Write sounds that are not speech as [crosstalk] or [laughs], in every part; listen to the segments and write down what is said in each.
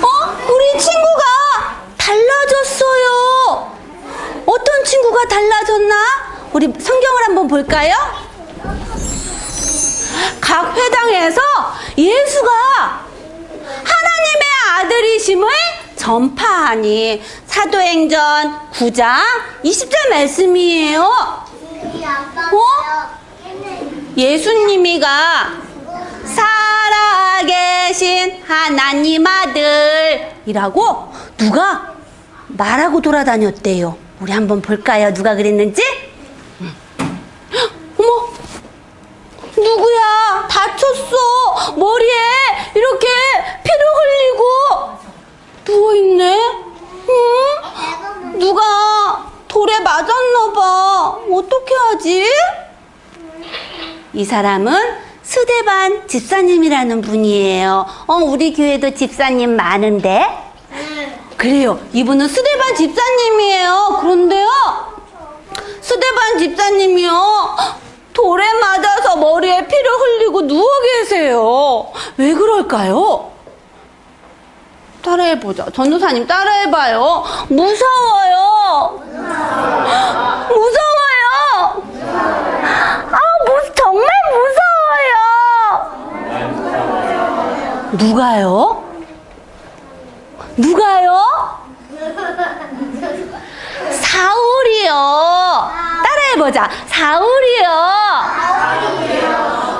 어? 우리 친구가 달라졌어요. 어떤 친구가 달라졌나? 우리 성경을 한번 볼까요? 각 회당에서 예수가 하나님의 아들이심을 전파하니 사도행전 9장 20절 말씀이에요. 어? 예수님이가 살아계신 하나님 아들이라고 누가 말하고 돌아다녔대요. 우리 한번 볼까요? 누가 그랬는지? 음. 어머, 누구야? 다쳤어. 머리에 이렇게 피를 흘리고 누워있네. 응? 누가 돌에 맞았나봐. 어떻게 하지? 이 사람은 수대반 집사님이라는 분이에요. 어, 우리 교회도 집사님 많은데? 그래요. 이분은 수대반 집사님이에요. 그런데요, 수대반 집사님이요. 돌에 맞아서 머리에 피를 흘리고 누워 계세요. 왜 그럴까요? 따라해보자. 전도사님 따라해봐요. 무서워요. 무서워요. 아, 무, 정말 무서워요. 누가요? 누가요? 사울이요. 따라해보자. 사울이요.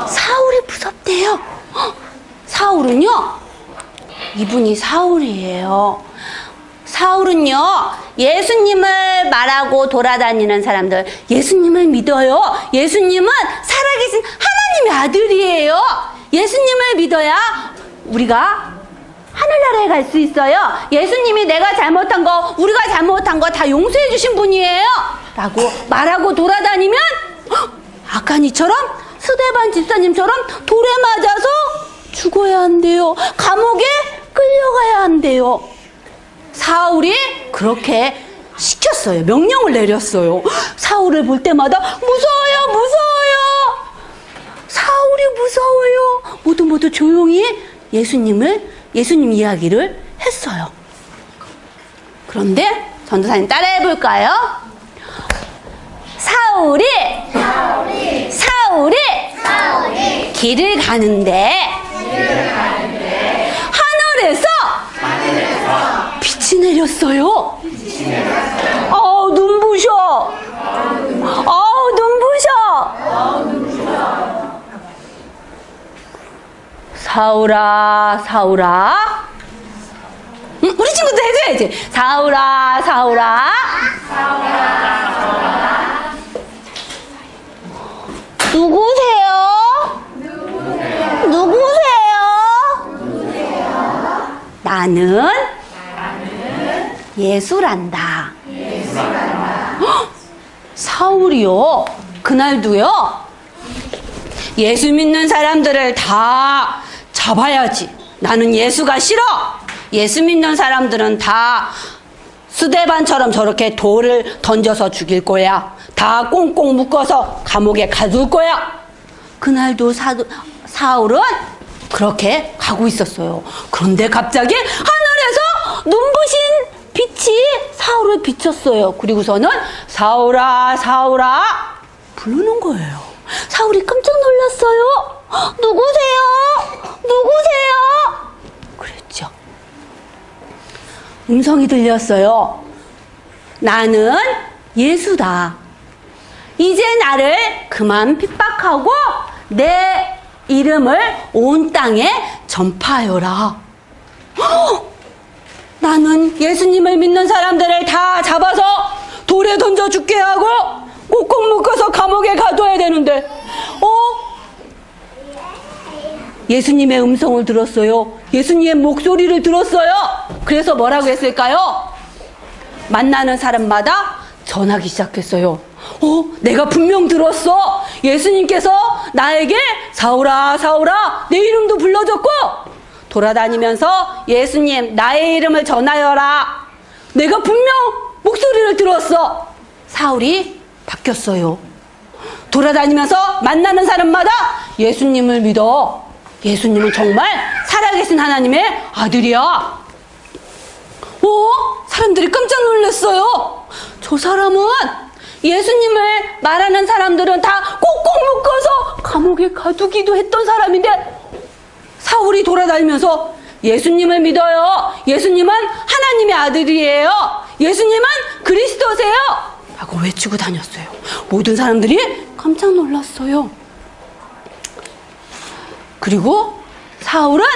사울이 무섭대요. 헉, 사울은요? 이분이 사울이에요. 사울은요, 예수님을 말하고 돌아다니는 사람들, 예수님을 믿어요. 예수님은 살아계신 하나님의 아들이에요. 예수님을 믿어야 우리가 하늘나라에 갈 수 있어요. 예수님이 내가 잘못한 거, 우리가 잘못한 거 다 용서해 주신 분이에요. 라고 말하고 돌아다니면, 헉, 아까니처럼 스데반 집사님처럼 돌에 맞아서 죽어야 한대요. 감옥에 끌려가야 한대요. 사울이 그렇게 시켰어요. 명령을 내렸어요. 사울을 볼 때마다 무서워요, 무서워요. 사울이 무서워요. 모두 모두 조용히 예수님을 예수님 이야기를 했어요. 그런데 전도사님 따라해 볼까요? 사울이 사울이, 길을 가는데, 하늘에서, 빛이 내렸어요. 어우 눈부셔. 어우 눈부셔. 사울아 사울아. 응, 우리 친구도 해줘야지. 사울아 사울아. 누구세요? 누구세요? 나는. 헉, 사울이요. 그날도요. 예수 믿는 사람들을 다 잡아야지. 나는 예수가 싫어. 예수 믿는 사람들은 다 수대반처럼 저렇게 돌을 던져서 죽일 거야. 다 꽁꽁 묶어서 감옥에 가둘 거야. 그날도 사, 사울은 그렇게 가고 있었어요. 그런데 갑자기 하늘에서 눈부신 빛이 사울을 비쳤어요. 그리고서는 사울아, 사울아 부르는 거예요. 사울이 깜짝 놀랐어요. "헉, 누구세요? 누구세요? 그랬죠. 음성이 들렸어요. 나는 예수다. 이제 나를 그만 핍박하고 내 이름을 온 땅에 전파하여라. 헉! 나는 예수님을 믿는 사람들을 다 잡아서 돌에 던져 죽게 하고 꽁꽁 묶어서 감옥에 가둬야 되는데, 어? 예수님의 음성을 들었어요. 예수님의 목소리를 들었어요. 그래서 뭐라고 했을까요? 만나는 사람마다 전하기 시작했어요. 어, 내가 분명 들었어. 예수님께서 나에게 사울아, 사울아, 내 이름도 불러줬고, 돌아다니면서 예수님, 나의 이름을 전하여라. 내가 분명 목소리를 들었어. 사울이 바뀌었어요. 돌아다니면서 만나는 사람마다 예수님을 믿어. 예수님은 정말 살아계신 하나님의 아들이야. 어? 사람들이 깜짝 놀랐어요. 저 사람은 예수님을 말하는 사람들은 다 꼭꼭 묶어서 감옥에 가두기도 했던 사람인데 사울이 돌아다니면서 예수님을 믿어요. 예수님은 하나님의 아들이에요. 예수님은 그리스도세요. 라고 외치고 다녔어요. 모든 사람들이 깜짝 놀랐어요. 그리고 사울은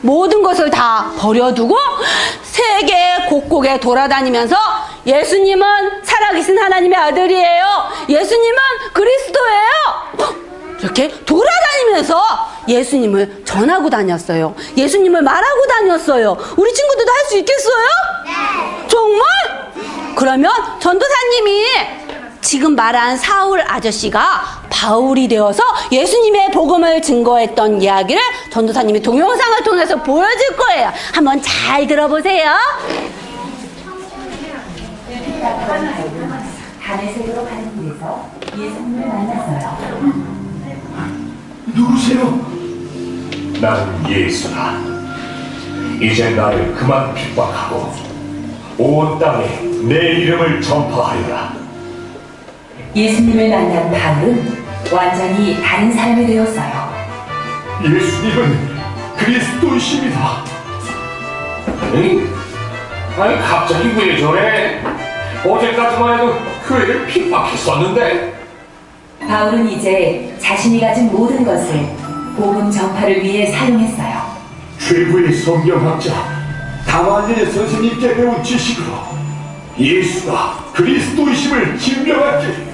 모든 것을 다 버려두고 세계 곳곳에 돌아다니면서 예수님은 살아계신 하나님의 아들이에요. 예수님은 그리스도예요. 이렇게 돌아다니면서 예수님을 전하고 다녔어요. 예수님을 말하고 다녔어요. 우리 친구들도 할 수 있겠어요? 네. 정말? 그러면 전도사님이 지금 말한 사울 아저씨가 바울이 되어서 예수님의 복음을 증거했던 이야기를 전도사님이 동영상을 통해서 보여줄 거예요. 한번 잘 들어보세요. 누구세요? 나는 예수다. 이제 나를 그만 핍박하고 온 땅에 내 이름을 전파하여라. 예수님을 만난 바울은 완전히 다른 사람이 되었어요. 예수님은 그리스도이십니다. 응? 아니 갑자기 왜 저래? 어제까지만 해도 교회를 핍박했었는데 바울은 이제 자신이 가진 모든 것을 복음 전파를 위해 사용했어요. 최고의 성경학자 다말리의 선생님께 배운 지식으로 예수가 그리스도이심을 증명하기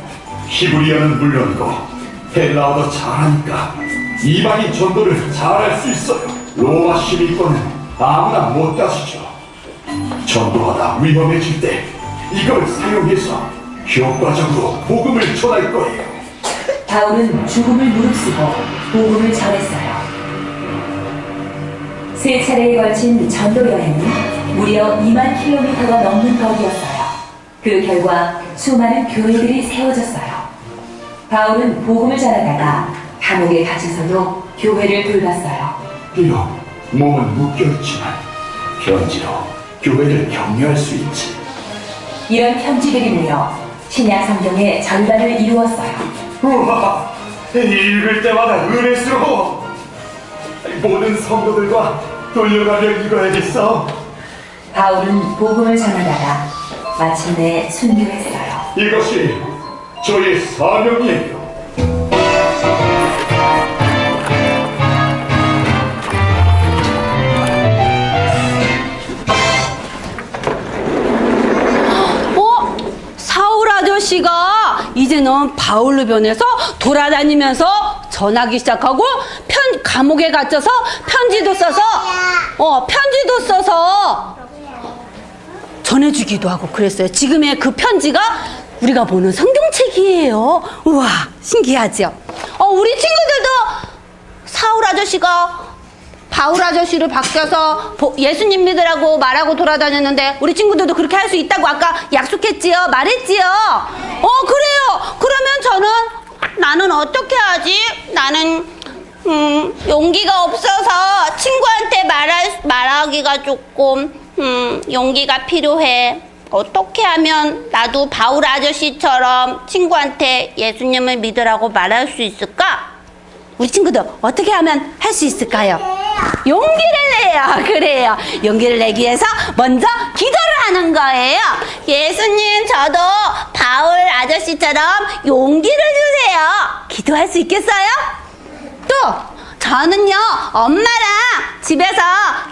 히브리어는 물론이고 헬라어도 잘하니까 이방인 전도를 잘할 수 있어요 로마 시민권은 아무나 못 가시죠 전도하다 위험해질 때 이걸 사용해서 효과적으로 복음을 전할 거예요 바울은 죽음을 무릅쓰고 복음을 전했어요. 세 차례에 걸친 전도 여행은 무려 2만 킬로미터가 넘는 거리였어요. 그 결과 수많은 교회들이 세워졌어요. 바울은 복음을 전하다가 감옥에 갇혀서도 교회를 돌봤어요. 비록 몸은 묶여있지만 편지로 교회를 격려할 수 있지 이런 편지들이 모여 신약 성경의 절반을 이루었어요. 우와, 읽을 때마다 은혜스러워. 모든 성도들과 돌려가며 읽어야겠어. 바울은 복음을 전하다가 마침내 순교했어요. 이것이 저의 사명이에요. 어? 사울 아저씨가 이제는 바울로 변해서 돌아다니면서 전하기 시작하고 편 감옥에 갇혀서 편지도 써서 어 편지도 써서 전해주기도 하고 그랬어요. 지금의 그 편지가 우리가 보는 성경 책이에요. 우와 신기하죠. 어 우리 친구들도 사울 아저씨가 바울 아저씨를 바뀌어서 보- 예수님 믿으라고 말하고 돌아다녔는데 우리 친구들도 그렇게 할 수 있다고 아까 약속했지요? 말했지요? 어 그래요. 그러면 저는 나는 어떻게 하지? 나는 음, 용기가 없어서 친구한테 말할, 말하기가 조금 음, 용기가 필요해. 어떻게 하면 나도 바울 아저씨처럼 친구한테 예수님을 믿으라고 말할 수 있을까? 우리 친구들 어떻게 하면 할 수 있을까요? 용기를 내요. [laughs] 그래요. 용기를 내기 위해서 먼저 기도를 하는 거예요. 예수님, 저도 바울 아저씨처럼 용기를 주세요. 기도할 수 있겠어요? 또 저는요 엄마랑 집에서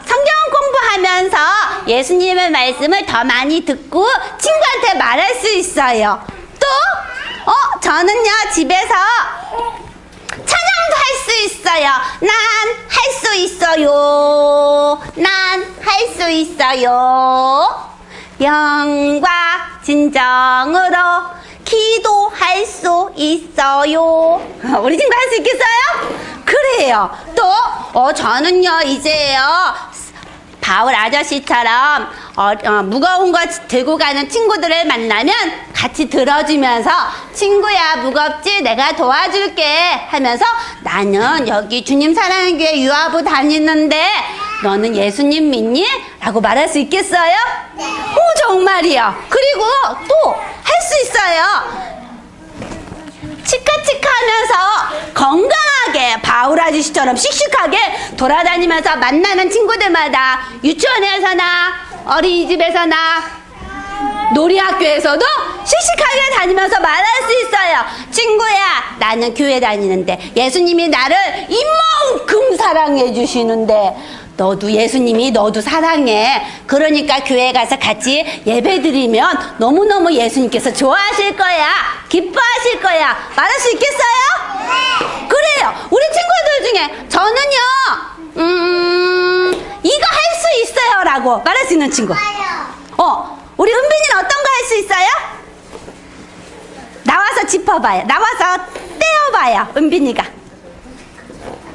성경 공부하면서 예수님의 말씀을 더 많이 듣고 친구한테 말할 수 있어요. 또 어, 저는요 집에서 찬양도 할 수 있어요. 난 할 수 있어요. 난 할 수 있어요. 영과 진정으로 기도할 수 있어요. 우리 친구 할 수 있겠어요? 그래요. 또, 어, 저는요, 이제요, 바울 아저씨처럼 어, 어, 무거운 거 들고 가는 친구들을 만나면 같이 들어주면서 친구야 무겁지 내가 도와줄게 하면서 나는 여기 주님 사랑의 교회 유아부 다니는데 너는 예수님 믿니? 라고 말할 수 있겠어요? 오 정말이요 그리고 또 할 수 있어요 치카치카 하면서 건강하게 바울 아저씨처럼 씩씩하게 돌아다니면서 만나는 친구들마다 유치원에서나 어린이집에서나 놀이학교에서도 씩씩하게 다니면서 말할 수 있어요. 친구야, 나는 교회 다니는데 예수님이 나를 이만큼 사랑해 주시는데 너도 예수님이 너도 사랑해. 그러니까 교회 가서 같이 예배 드리면 너무너무 예수님께서 좋아하실 거야. 기뻐하실 거야. 말할 수 있겠어요? 그래요. 우리 친구들 중에 저는요, 음, 이거 할 수 있어요. 라고 말할 수 있는 친구. 어, 우리 은빈이는 어떤 거 할 수 있어요? 나와서 짚어봐요. 나와서 떼어봐요. 은빈이가.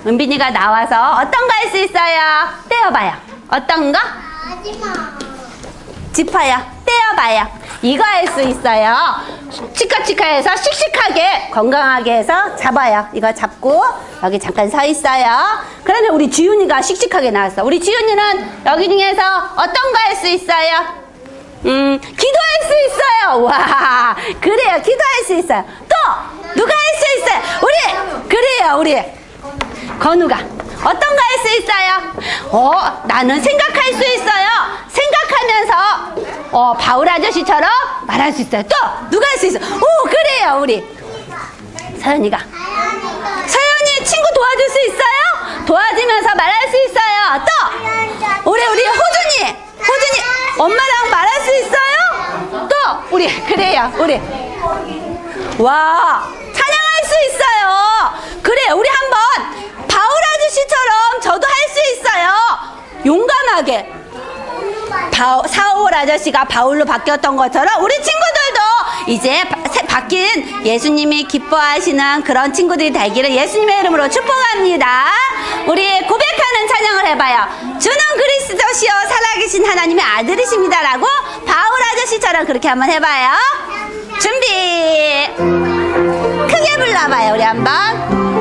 은빈이가 나와서 어떤 거 할 수 있어요? 떼어봐요. 어떤 거? 짚어요. 떼어봐요. 이거 할 수 있어요. 치카치카해서 씩씩하게 건강하게 해서 잡아요. 이거 잡고 여기 잠깐 서 있어요. 그러면 우리 지윤이가 씩씩하게 나왔어. 우리 지윤이는 여기 중에서 어떤 거 할 수 있어요? 음, 기도할 수 있어요. [laughs] 와, 그래요. 기도할 수 있어요. 또 누가 할 수 있어요? 우리 그래요. 우리 건우가 어떤 거 할 수 있어요? 어, 나는 생각할 수 있어요. 생각하면서 어, 바울 아저씨처럼 말할 수 있어요. 또 누가 할 수 있어요? 오, 그래요. 우리 서연이가 서연이 친구 도와줄 수 있어요? 도와주면서 말할 수 있어요. 또 우리 우리 호준이 호준이 엄마랑 말할 수 있어요? 또 우리 그래요. 우리 와 찬양할 수 있어요. 그래 우리 한번 바울 아저씨처럼 저도 할 수 있어요. 용감하게 바, 사울 아저씨가 바울로 바뀌었던 것처럼 우리 친구들도 이제 바, 새- 바뀐 예수님이 기뻐하시는 그런 친구들이 되기를 예수님의 이름으로 축복합니다. 우리 고백하는 찬양을 해봐요. 주는 그리스도시요 살아계신 하나님의 아들이십니다라고 바울 아저씨처럼 그렇게 한번 해봐요. 준비. 크게 불러봐요 우리 한번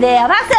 살아계신